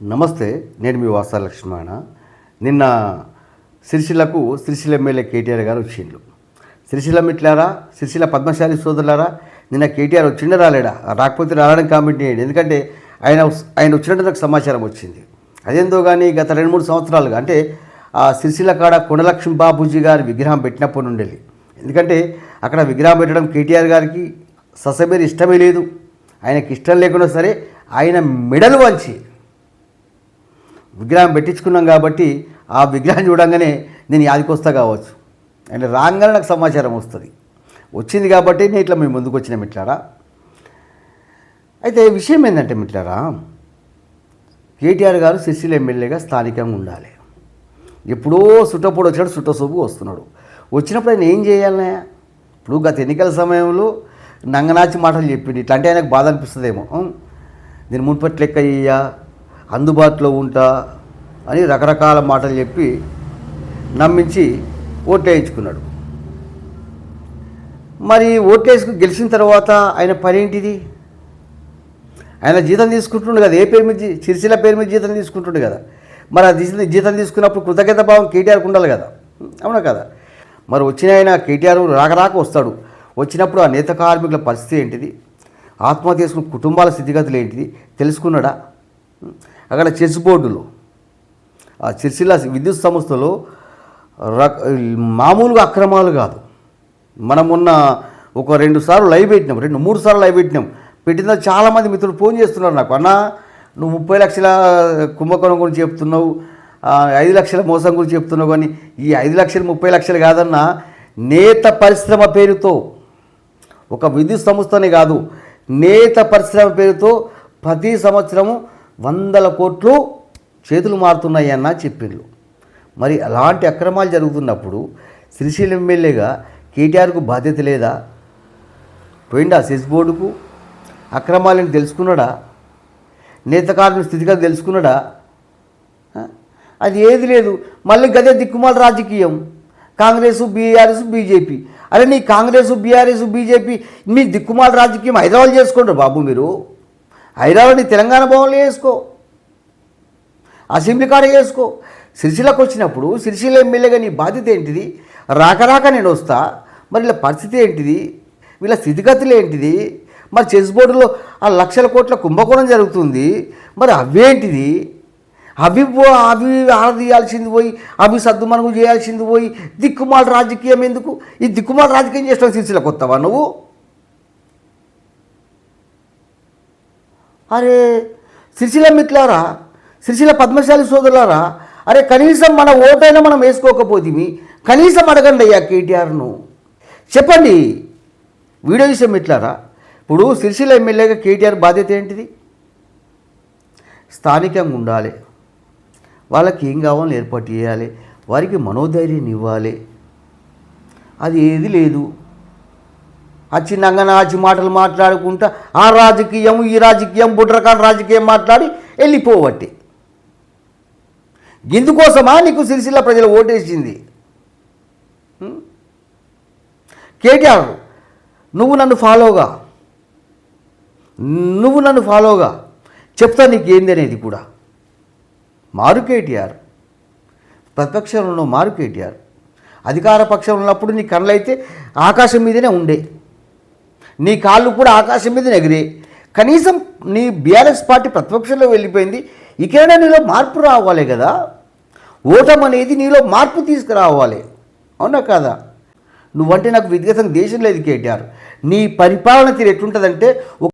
నమస్తే నేను మీ వాసా లక్ష్మణ. నిన్న సిరిసిల్లకు సిరిసిల్ల ఎమ్మెల్యే కేటీఆర్ గారు వచ్చిండ్రు. సిరిసిల్ల మిట్లారా? సిరిసిల్ల పద్మశాలి సోదరులారా? నిన్న కేటీఆర్ వచ్చిండ రాలేడా? రాకపోతే రావడం కామెంట్ చేయండి. ఎందుకంటే ఆయన ఆయన వచ్చినట్టు నాకు సమాచారం వచ్చింది. అదేందో కానీ గత రెండు మూడు సంవత్సరాలుగా అంటే ఆ సిరిసిల్ల కాడ కొండలక్ష్మి బాబూజీ గారి విగ్రహం పెట్టినప్పటి నుండి ఎందుకంటే అక్కడ విగ్రహం పెట్టడం కేటీఆర్ గారికి ససబేరు ఇష్టమే లేదు. ఆయనకి ఇష్టం లేకున్నా సరే ఆయన మెడలు వంచి విగ్రహం పెట్టించుకున్నాం కాబట్టి ఆ విగ్రహం చూడంగానే నేను యాదికొస్తా కావచ్చు. అండ్ రాగానే నాకు సమాచారం వస్తుంది. వచ్చింది కాబట్టి నేను ఇట్లా మేము ముందుకు వచ్చిన మిట్లారా అయితే విషయం ఏంటంటే మిట్లారా కేటీఆర్ గారు సిరిసిల్ల ఎమ్మెల్యేగా స్థానికంగా ఉండాలి. ఎప్పుడో సుట్టప్పుడు వచ్చినాడు సుట్టసూపు వస్తున్నాడు. వచ్చినప్పుడు ఆయన ఏం చేయాలనే ఇప్పుడు గత ఎన్నికల సమయంలో నంగనాచి మాటలు చెప్పింది ఇట్లా అంటే ఆయనకు బాధ అనిపిస్తుందేమో. నేను మున్పటి లెక్క ఇయ్యా అందుబాటులో ఉంటా అని రకరకాల మాటలు చెప్పి నమ్మించి ఓట్లు మరి ఓట్లు గెలిచిన తర్వాత ఆయన పని ఏంటిది? ఆయన జీతం తీసుకుంటుండు కదా ఏ పేరు మీద జీ- పేరు మీద జీతం తీసుకుంటుండు కదా. మరి అది జీతం జీతం తీసుకున్నప్పుడు కృతజ్ఞత భావం కేటీఆర్కి ఉండాలి కదా. అవునా కదా? మరి వచ్చిన ఆయన కేటీఆర్ రాక రాక వస్తాడు. వచ్చినప్పుడు ఆ నేత కార్మికుల పరిస్థితి ఏంటిది? ఆత్మహత్య చేసుకున్న కుటుంబాల స్థితిగతులు ఏంటిది? తెలుసుకున్నాడా? అక్కడ చెస్ బోర్డులో. ఆ సిరిసిల్ల విద్యుత్ సంస్థలో రక మామూలుగా అక్రమాలు కాదు. మనం ఒక రెండు సార్లు లైవ్ పెట్టినాం రెండు మూడు సార్లు లైవ్ పెట్టినాం. పెట్టిన చాలామంది మిత్రులు ఫోన్ చేస్తున్నారు నాకు అన్న నువ్వు ముప్పై లక్షల కుంభకోణం గురించి చెప్తున్నావు ఐదు లక్షల మోసం గురించి చెప్తున్నావు కానీ ఈ ఐదు లక్షలు ముప్పై లక్షలు కాదన్నా నేత పరిశ్రమ పేరుతో ఒక విద్యుత్ సంస్థనే కాదు నేత పరిశ్రమ పేరుతో ప్రతి సంవత్సరము వందల కోట్లు చేతులు మారుతున్నాయి అన్న చెప్పిండ్రు మరి అలాంటి అక్రమాలు జరుగుతున్నప్పుడు శ్రీశైలం ఎమ్మెల్యేగా కేటీఆర్కు బాధ్యత లేదా? పోయిండా సెస్ బోర్డుకు? అక్రమాలను తెలుసుకున్నాడా? నేతకారుని స్థితిగా తెలుసుకున్నాడా? అది ఏది లేదు. మళ్ళీ గదే దిక్కుమాల రాజకీయం. Congress BRS BJP. అరే నీ కాంగ్రెస్ బీఆర్ఎస్ బీజేపీ మీ దిక్కుమాల రాజకీయం హైదరాబాద్ చేసుకోండి బాబు మీరు. హైదరాబాద్ తెలంగాణ భవన్లో వేసుకో. అసెంబ్లీ కాడ చేసుకో సిరిసిల్లకు వచ్చినప్పుడు సిరిసిల్ల ఎమ్మెల్యేగా నీ బాధ్యత ఏంటిది? రాక రాక నేను వస్తా. మరి వీళ్ళ పరిస్థితి ఏంటిది? వీళ్ళ స్థితిగతులు ఏంటిది? మరి చెస్ బోర్డులో ఆ లక్షల కోట్ల కుంభకోణం జరుగుతుంది. మరి అవేంటిది అవి పో- అవి ఆరదీయాల్సింది పోయి అవి సద్దుమనుగు చేయాల్సింది పోయి దిక్కుమాల రాజకీయం ఎందుకు? ఈ దిక్కుమాల రాజకీయం చేస్తావు సిరిసిల్లకు వస్తావా నువ్వు? అరే సిరిసిల్ల మిత్రులారా సిరిసిల్ల పద్మశాలి సోదరులారా అరే కనీసం మన ఓటైనా మనం వేసుకోకపోతే కనీసం అడగండి అయ్యా కేటీఆర్ను. చెప్పండి వీడియో విషయం ఎట్లారా ఇప్పుడు సిరిసిల్ల ఎమ్మెల్యేగా కేటీఆర్ బాధ్యత ఏంటిది? స్థానికంగా ఉండాలి. వాళ్ళకి ఏం కావాలో ఏర్పాటు చేయాలి. వారికి మనోధైర్యం ఇవ్వాలి. అది ఏది లేదు. వచ్చి నంగనాచి మాటలు మాట్లాడుకుంటా ఆ రాజకీయం ఈ రాజకీయం బుడ్రకాన్ రాజకీయం మాట్లాడి వెళ్ళిపోవట్టి. ఇందుకోసమా నీకు సిరిసిల్ల ప్రజలు ఓటేసింది? కేటీఆర్ నువ్వు నన్ను ఫాలోగా? నువ్వు నన్ను ఫాలోగా? చెప్తా నీకు ఏంది అనేది కూడా. మారు కేటీఆర్. ప్రతిపక్షంలో ఉన్న మారు కేటీఆర్. అధికార పక్షంలో ఉన్నప్పుడు నీ కళ్ళైతే ఆకాశం మీదనే ఉండే. నీ కాళ్ళు కూడా ఆకాశం మీద ఎగిరే. కనీసం నీ బీఆర్ఎస్ పార్టీ ప్రతిపక్షంలో వెళ్ళిపోయింది. ఇకైనా నీలో మార్పు రావాలి కదా. ఓటం అనేది నీలో మార్పు తీసుకురావాలి. అవునా కాదా? నువ్వంటే నాకు వ్యక్తిగతంగా దేశం లేదు కేటీఆర్. నీ పరిపాలన తీరు ఎట్లుంటుందంటే ఒక